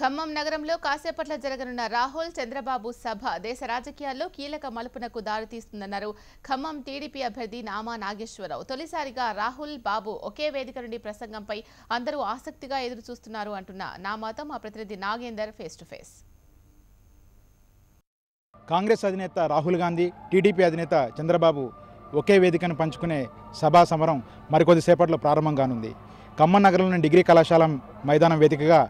ఖమ్మం నగరంలో కాసేపట్లో జరగనున్న రాహుల్ చంద్రబాబు సభ దేశ రాజకీయాల్లో కీలక మలుపునకు దారితీస్తుందన్నారు ఖమ్మం టీడీపీ అభ్యర్థి నామా నాగేశ్వరరావు. తొలిసారిగా రాహుల్ బాబు ఒకే వేదిక నుండి ప్రసంగంపై అందరూ ఆసక్తిగా ఎదురు చూస్తున్నారు అంటున్న నామాతో మా ప్రతినిధి Nagender face to face. Congress అధినేత రాహుల్ గాంధీ టీడీపీ అధినేత చంద్రబాబు ఒకే వేదికను పంచుకునే సభా సమరం మరికొద్దిసేపట్లో ప్రారంభం కానుంది. ఖమ్మం నగరంలోని డిగ్రీ కళాశాల మైదానం వేదికగా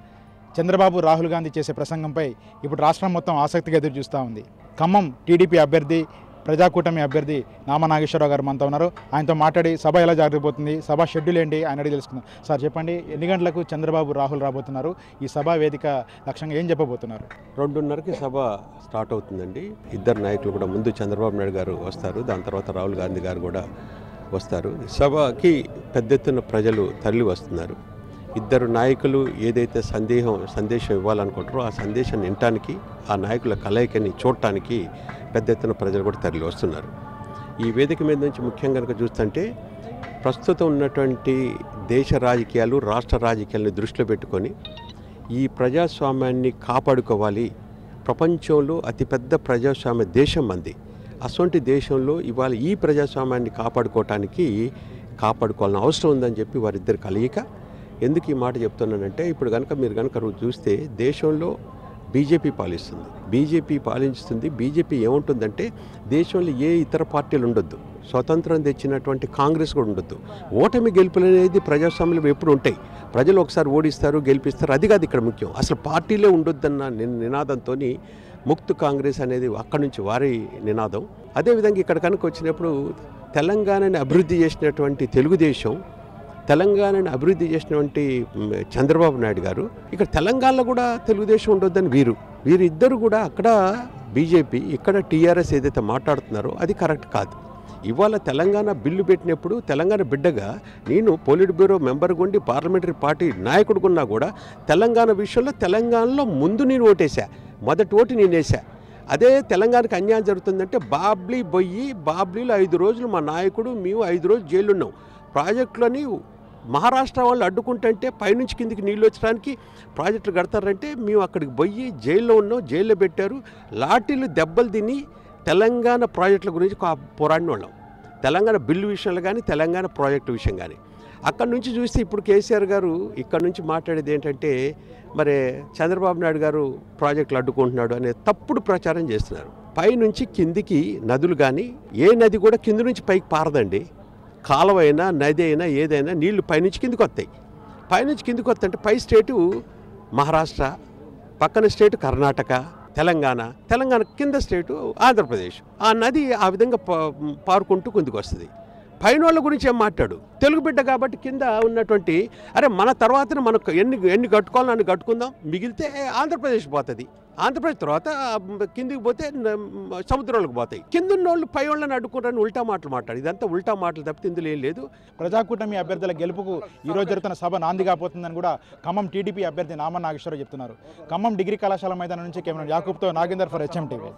చంద్రబాబు రాహుల్ గాంధీ చేసే ప్రసంగంపై ఇప్పుడు రాష్ట్రం మొత్తం ఆసక్తిగా ఎదురు చూస్తూ ఉంది. ఖమ్మం టీడీపీ అభ్యర్థి ప్రజాకూటమి అభ్యర్థి నామనాగేశ్వరరావు గారు మనతో ఉన్నారు. ఆయనతో మాట్లాడి సభ ఎలా జరగబోతుంది సభ షెడ్యూల్ ఏంటి ఆయన అడిగి తెలుసుకుందాం. సార్ చెప్పండి ఎన్ని గంటలకు చంద్రబాబు రాహుల్ రాబోతున్నారు? ఈ సభా వేదిక లక్ష్యంగా ఏం చెప్పబోతున్నారు? రెండున్నరకి సభ స్టార్ట్ అవుతుందండి. ఇద్దరు నాయకులు కూడా ముందు చంద్రబాబు నాయుడు గారు వస్తారు దాని తర్వాత రాహుల్ గాంధీ గారు కూడా వస్తారు. సభకి పెద్ద ఎత్తున ప్రజలు తరలి వస్తున్నారు ఇద్దరు నాయకులు ఏదైతే సందేహం సందేశం ఇవ్వాలనుకుంటారో ఆ సందేశాన్ని వినటానికి ఆ నాయకుల కలయికని చూడటానికి పెద్ద ఎత్తున ప్రజలు కూడా తరలి వస్తున్నారు. ఈ వేదిక మీద నుంచి ముఖ్యంగా కనుక చూస్తుంటే ప్రస్తుతం ఉన్నటువంటి దేశ రాజకీయాలు రాష్ట్ర రాజకీయాలను దృష్టిలో పెట్టుకొని ఈ ప్రజాస్వామ్యాన్ని కాపాడుకోవాలి. ప్రపంచంలో అతిపెద్ద ప్రజాస్వామ్య దేశం మంది అటువంటి దేశంలో ఇవాళ ఈ ప్రజాస్వామ్యాన్ని కాపాడుకోవటానికి కాపాడుకోవాలని అవసరం ఉందని చెప్పి వారిద్దరి కలయిక ఎందుకు ఈ మాట చెప్తున్నానంటే ఇప్పుడు కనుక మీరు కనుక చూస్తే దేశంలో బీజేపీ పాలిస్తుంది. బీజేపీ పాలిస్తుంది బీజేపీ ఏముంటుందంటే దేశంలో ఏ ఇతర పార్టీలు ఉండొద్దు. స్వతంత్రం తెచ్చినటువంటి కాంగ్రెస్ కూడా ఉండొద్దు. ఓటమి గెలుపులు అనేది ప్రజాస్వామ్యం ఎప్పుడు ఉంటాయి. ప్రజలు ఒకసారి ఓడిస్తారు గెలిపిస్తారు. అది కాదు ఇక్కడ ముఖ్యం. అసలు పార్టీలే ఉండొద్దన్న నినాదంతో ముక్త్ కాంగ్రెస్ అనేది అక్కడి నుంచి వారి నినాదం. అదేవిధంగా ఇక్కడ కనుక వచ్చినప్పుడు తెలంగాణని అభివృద్ధి చేసినటువంటి తెలుగుదేశం తెలంగాణని అభివృద్ధి చేసినటువంటి చంద్రబాబు నాయుడు గారు ఇక్కడ తెలంగాణలో కూడా తెలుగుదేశం ఉండొద్దని వీరు. వీరిద్దరు కూడా అక్కడ బీజేపీ ఇక్కడ టీఆర్ఎస్ ఏదైతే మాట్లాడుతున్నారో అది కరెక్ట్ కాదు. ఇవాళ తెలంగాణ బిల్లు పెట్టినప్పుడు తెలంగాణ బిడ్డగా నేను పోలిట్ బ్యూరో మెంబర్ గుండి పార్లమెంటరీ పార్టీ నాయకుడుకున్నా కూడా తెలంగాణ విషయంలో తెలంగాణలో ముందు నేను ఓటేశా మొదటి ఓటు నేను వేసా అదే తెలంగాణకు అన్యాయం జరుగుతుందంటే బాబ్లీ బొయ్యి బాబ్లీలో ఐదు రోజులు మా నాయకుడు మేము ఐదు రోజులు జైలున్నాం. ప్రాజెక్టులని మహారాష్ట్ర వాళ్ళు అడ్డుకుంటుంటే పైనుంచి కిందికి నీళ్ళు వచ్చడానికి ప్రాజెక్టులు కడతారంటే మేము అక్కడికి పోయి జైల్లో ఉన్నాం జైల్లో పెట్టారు. లాఠీలు దెబ్బలు తిని తెలంగాణ ప్రాజెక్టుల గురించి పోరాడిన వాళ్ళం. తెలంగాణ బిల్లు విషయంలో కానీ తెలంగాణ ప్రాజెక్టు విషయం కానీ. అక్కడ నుంచి చూస్తే ఇప్పుడు కేసీఆర్ గారు ఇక్కడ నుంచి మాట్లాడేది ఏంటంటే మరి చంద్రబాబు నాయుడు గారు ప్రాజెక్టులు అడ్డుకుంటున్నాడు అనే తప్పుడు ప్రచారం చేస్తున్నారు. పైనుంచి కిందికి నదులు కానీ ఏ నది కూడా కింది నుంచి పైకి పారదండి. కాలువ అయినా నది అయినా ఏదైనా నీళ్ళు పైనుంచి కిందికి వస్తాయి పైనుంచి కిందికి వస్తాయంటే పై స్టేటు మహారాష్ట్ర పక్కన స్టేటు కర్ణాటక తెలంగాణ తెలంగాణ కింద స్టేటు ఆంధ్రప్రదేశ్. ఆ నది ఆ విధంగా పారుకుంటూ కిందికి వస్తుంది. పైన వాళ్ళ గురించి ఏం మాట్లాడు? తెలుగు బిడ్డ కాబట్టి కింద ఉన్నటువంటి అరే మన తర్వాత మనకు ఎన్ని ఎన్ని కట్టుకోవాలని అన్ని కట్టుకుందాం. మిగిలితే ఆంధ్రప్రదేశ్ పోతుంది. ఆంధ్రప్రదేశ్ తర్వాత కిందికి పోతే సముద్రాలకు పోతాయి. కింద ఉన్న వాళ్ళు పై వాళ్ళని అడ్డుకుంటారని ఉల్టా మాటలు మాట్లాడు. ఇదంతా ఉల్టా మాటలు తప్పితే ఇందులో ఏం లేదు. ప్రజాకూటమి అభ్యర్థుల గెలుపుకు ఈ రోజు జరుగుతున్న సభ నాంది కాబోతుందని కూడా ఖమ్మం టీడీపీ అభ్యర్థి నామ నాగేశ్వరరావు చెప్తున్నారు. ఖమ్మం డిగ్రీ కళాశాల మైదానం నుంచి కెమెరా యాకూబ్తో నాగేందర్ ఫర్ హెచ్ఎం టీవీ.